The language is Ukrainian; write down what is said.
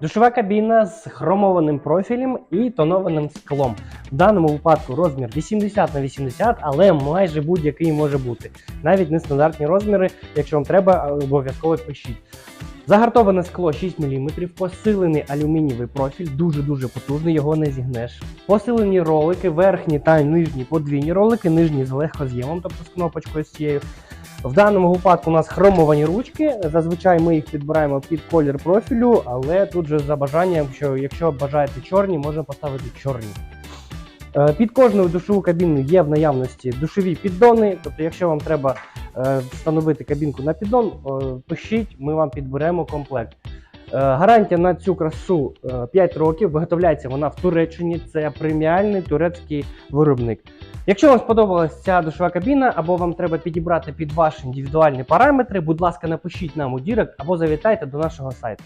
Душова кабіна з хромованим профілем і тонованим склом. В даному випадку розмір 80 на 80, але майже будь-який може бути. Навіть нестандартні розміри, якщо вам треба, обов'язково пишіть. Загартоване скло 6 мм, посилений алюмінієвий профіль, дуже-дуже потужний, його не зігнеш. Посилені ролики, верхні та нижні подвійні ролики, нижні з легкоз'ємом, тобто з кнопочкою з цією. В даному випадку у нас хромовані ручки. Зазвичай ми їх підбираємо під колір профілю, але тут же за бажанням, що якщо бажаєте чорні, можна поставити чорні. Е, Під кожною душову кабіну є в наявності душові піддони. Тобто, якщо вам треба е, встановити кабінку на піддон, е, пишіть, ми вам підберемо комплект. Гарантія на цю красу е, 5 років. Виготовляється вона в Туреччині. Це преміальний турецький виробник. Якщо вам сподобалася ця душова кабіна, або вам треба підібрати під ваші індивідуальні параметри, будь ласка, напишіть нам у Дірект або завітайте до нашого сайту.